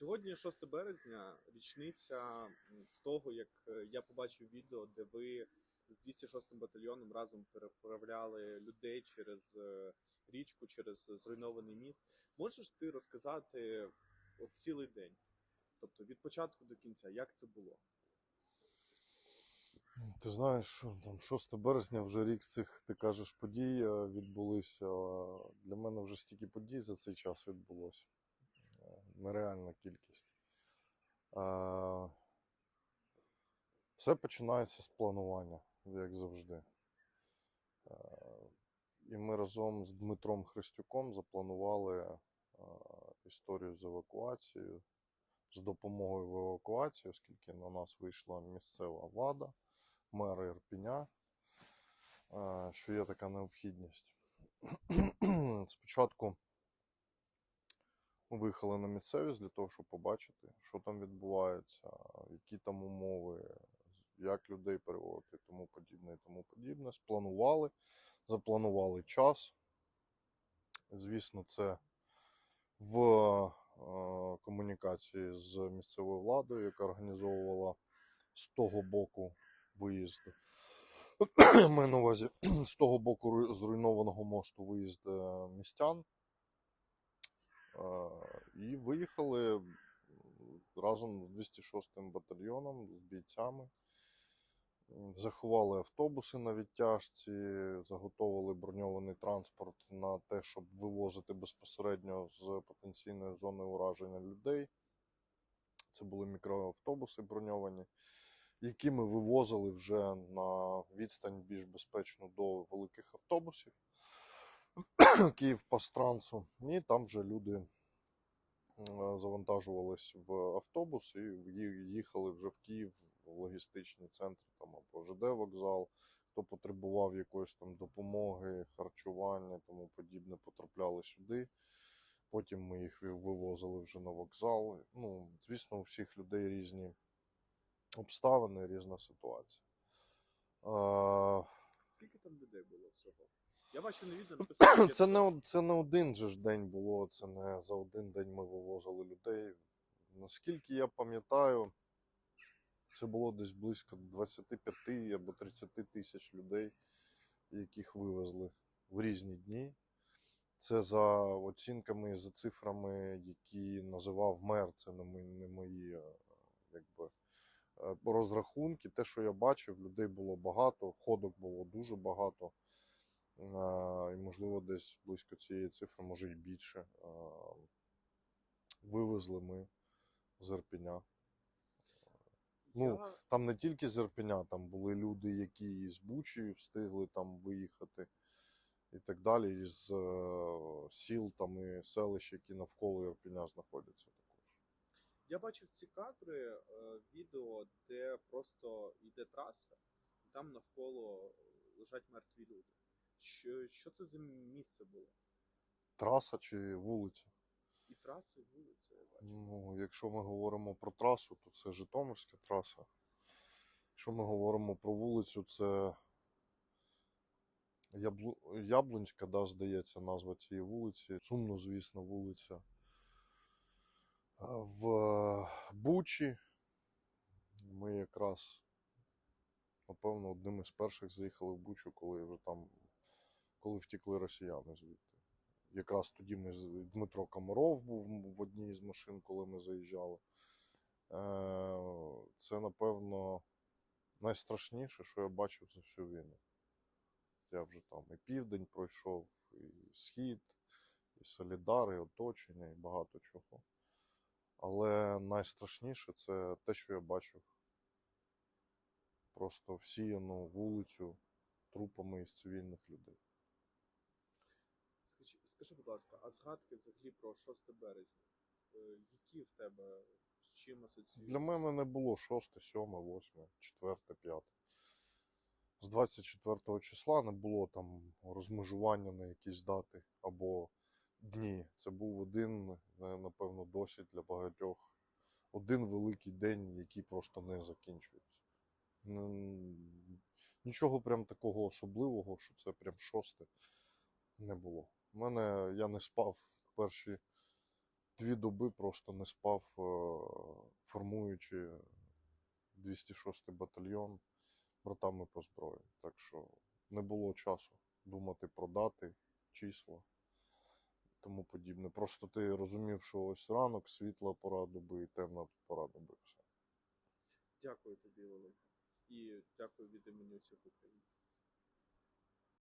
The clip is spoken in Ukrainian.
Сьогодні 6 березня, річниця з того, як е, я побачив відео, де ви з 206 батальйоном разом переправляли людей через е, річку, через зруйнований міст. Можеш ти розказати от цілий день? Тобто від початку до кінця, як це було? Ти знаєш, там 6 березня вже рік цих, ти кажеш, подій е, відбулися. Для мене вже стільки подій за цей час відбулося. Нереальна кількість. Все починається з планування, як завжди. І ми разом з Дмитром Христюком запланували історію з евакуацією, з допомогою в евакуації, оскільки на нас вийшла місцева влада мера Ірпіня, що є така необхідність. Спочатку виїхали на місцевість для того, щоб побачити, що там відбувається, які там умови, як людей переводити, тому подібне, і тому подібне. Спланували, запланували час. Звісно, це в е, комунікації з місцевою владою, яка організовувала з того боку виїзд. Ми на увазі з того боку зруйнованого мосту виїзд е, містян. І виїхали разом з 206 батальйоном, з бійцями. Заховали автобуси на відтяжці, заготовили броньований транспорт на те, щоб вивозити безпосередньо з потенційної зони ураження людей. Це були мікроавтобуси броньовані які ми вивозили вже на відстань більш безпечну до великих автобусів Київ-Пастрансу. І там вже люди е, завантажувались в автобус і їхали вже в Київ в логістичний центр там або ЖД вокзал. Хто потребував якоїсь там допомоги, харчування, тому подібне, потрапляли сюди. Потім ми їх вивозили вже на вокзал. Ну, звісно, у всіх людей різні обставини, різна ситуація. Е, Скільки там людей було всього? Я бачив на відео написано. Це не, це не один же ж день було, це не за один день ми вивозили людей. Наскільки я пам'ятаю, це було десь близько 25 або 30 тисяч людей, яких вивезли в різні дні. Це за оцінками, за цифрами, які називав мер, це не мої, не мої якби, розрахунки. Те, що я бачив, людей було багато, ходок було дуже багато. Е, І, можливо, десь близько цієї цифри, може і більше. Е, Вивезли ми з Ірпеня. ну. Там не тільки з Ірпеня, там були люди, які з Бучі встигли там виїхати і так далі, із е, сіл там і селищ, які навколо Ірпеня знаходяться. Я бачив ці кадри, е, відео, де просто йде траса, і там навколо лежать мертві люди. Що, що це за місце було? Траса чи вулиця? І траси, і вулиця, я бачив. Ну, якщо ми говоримо про трасу, то це Житомирська траса. Якщо ми говоримо про вулицю, це Яблу... Яблунська, да, здається, назва цієї вулиці. Сумно, звісно, вулиця. В Бучі ми якраз, напевно, одним із перших заїхали в Бучу, коли вже там, коли втікли росіяни звідти. Якраз тоді ми Дмитро Комаров був в одній з машин, коли ми заїжджали. Е, Це, напевно, найстрашніше, що я бачив за всю війну. Я вже там і південь пройшов, і схід, і Солідар, і оточення, і багато чого. Але найстрашніше це те, що я бачив. Просто всіяну вулицю трупами із цивільних людей. Скажи, скажи, будь ласка, а згадки взагалі про 6 березня? Е, Які в тебе з чим асоціюються? Для мене не було 6, 7, 8, 4, 5. З 24 числа не було там розмежування на якісь дати або дні. Це був один, е, напевно, досить для багатьох. Один великий день, який просто не закінчується. Нічого прям такого особливого, що це прям шосте, не було. У мене я не спав перші дві доби просто не спав, е, формуючи 206 батальйон братами по зброї. Так що не було часу думати про дати, числа, тому подібне. Просто ти розумів, що ось ранок, світла пора доби і темна пора доби. Все. Дякую тобі, велике. І дякую від імені усіх українців.